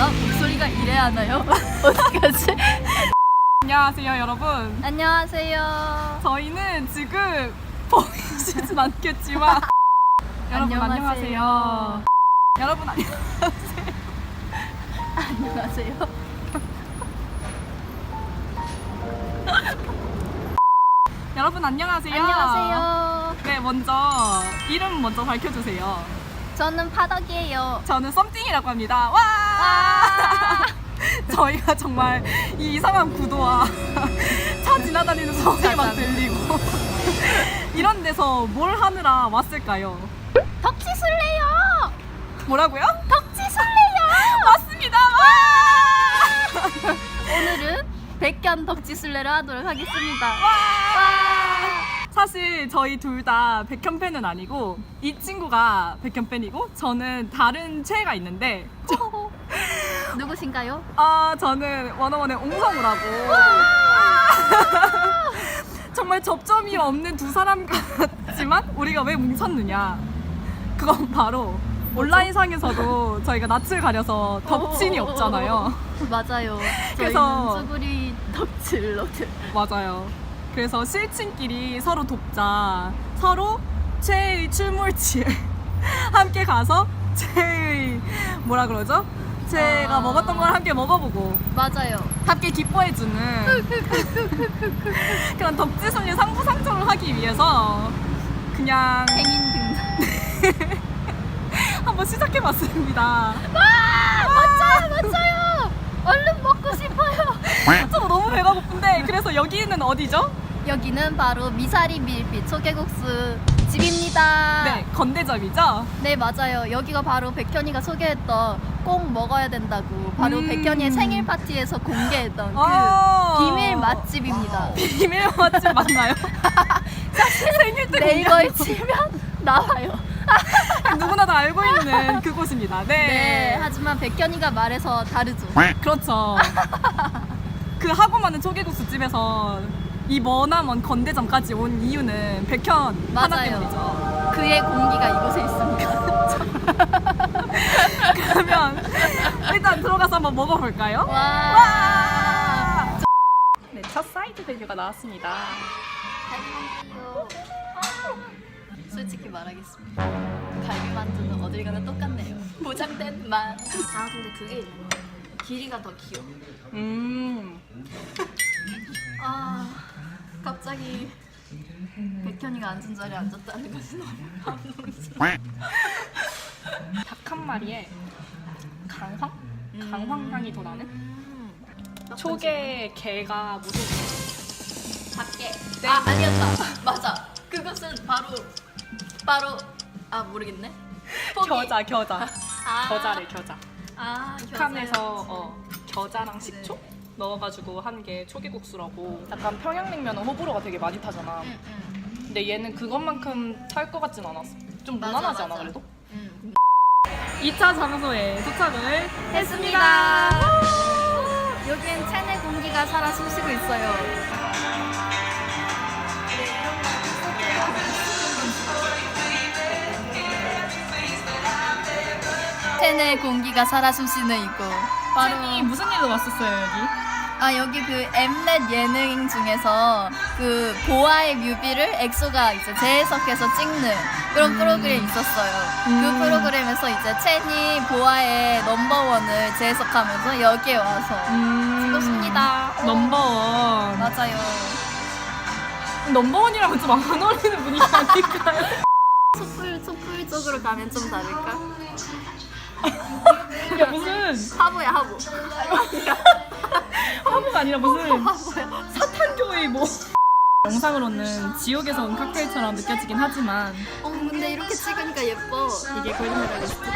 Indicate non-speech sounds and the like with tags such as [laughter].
나 목소리가 이래야 하나요? [laughs] 어떡하지? 안녕하세요 여러분 안녕하세요. 저희는 지금 보이시진 않겠지만 [laughs] 여러분 안녕하세요. 안녕하세요 여러분 안녕 안녕하세요. 여러분 안녕하세요 안녕하세요. 네 먼저 이름 먼저 밝혀주세요 저는 파덕이에요. 저는 썸띵이라고 합니다 와 와! 저희가 정말 이 이상한 구도와 차 지나다니는 소리만. 들리고 이런 데서 뭘 하느라 왔을까요? 덕지 술래요. 뭐라고요? 덕지 술래요. 맞습니다. 와! 오늘은 백견 덕지 술래를 하도록 하겠습니다. 사실 저희 둘 다 백현 팬은 아니고 이 친구가 백현 팬이고 저는 다른 최애가 있는데 누구신가요? 아 저는 원어원의 옹성우라고 [laughs] 정말 접점이 없는 두 사람 같지만 우리가 왜 뭉쳤느냐 그건 바로 온라인상에서도 저희가 낯을 가려서 덮친이 없잖아요 맞아요. [laughs] 그래서- 저희는 쭈구리 덕질러들. 맞아요 그래서 실친끼리 서로 돕자 서로 최애의 출몰지에 [laughs] 함께 가서 최애의 뭐라 그러죠? 제가 아. 먹었던 걸 함께 먹어보고 맞아요. 함께 기뻐해주는 [laughs] 그런 덕지순이 상부상조를 하기 위해서 그냥 행인 등장. [laughs] 한번 시작해봤습니다. 아, 맞아요, 맞아요. 얼른 먹고 싶어요. 저 너무 배가 고픈데 그래서 여기는 어디죠? 여기는 바로 미사리 밀빛 초계국수 집입니다. 네, 건대점이죠. 네, 맞아요. 여기가 바로 백현이가 소개했던 꼭 먹어야 된다고 바로 음. 백현이의 생일 파티에서 공개했던 그 어. 비밀 맛집입니다. [laughs] 비밀 맛집 맞나요? [laughs] 사실 생일 때 네이버에 공개한 치면 나와요. 거 [laughs] 누구나 다 알고 있는 그곳입니다. 네, 네. 하지만 백현이가 말해서 다르죠. 그렇죠. 그 하고 많은 초계국수 집에서 이 머나먼 건대점까지 온 이유는 백현 하나 맞아요. 때문이죠. 그의 공기가 이곳에 있습니다. [laughs] 그러면 일단 들어가서 한번 먹어볼까요? 와. 와! 네, 첫 사이드 메뉴가 나왔습니다. 안녕하세요. 솔직히 말하겠습니다. 갈비만두는 어딜 가나 똑같네요. 보장된 맛. 아 근데 그게 있네. 길이가 더 길어. 음, 아 갑자기 백현이가 앉은 자리에 앉았다는 것이 너무 감동스러워. 닭한 마리에 강황? 강황 향이 더 나는? 음. 초계 게가 무슨 밖에. 네. 아 아니었다. [laughs] 맞아. 그것은 바로 바로 아 모르겠네. 포기. 겨자, 겨자. 아. 겨자래, 겨자. 아 북한에서 겨자요. 어, 겨자랑 식초 넣어가지고 한 게 초계국수라고. 약간 평양냉면은 호불호가 되게 많이 타잖아. 응, 응. 근데 얘는 그것만큼 탈 것 같진 않았어. 좀 맞아, 무난하지 않아 맞아. 그래도? 응. 2차 장소에 도착을 했습니다. 여긴 체내 공기가 살아 숨쉬고 있어요. 체내 공기가 살아 숨쉬는 이곳. 바로 이 무슨 일로 왔었어요 여기? 아 여기 그 엠넷 예능 중에서 그 보아의 뮤비를 엑소가 이제 재해석해서 찍는 그런 프로그램 이 있었어요. 그 음. 프로그램에서 이제 첸이 보아의 넘버원을 재해석하면서 여기에 와서 찍었습니다. 음. 넘버원. 맞아요. 넘버원이라고 좀안 어울리는 분위기 아닐까요? [laughs] 촛불 촛불 쪽으로 가면 좀 다를까? 야 무슨 화보야 화보. 화보가 아니라 무슨. 사탄교의 뭐 [laughs] 영상으로는 지옥에서 온 칵테일처럼 느껴지긴 하지만 어 근데 이렇게 찍으니까 예뻐. 이게 골든메달리스트고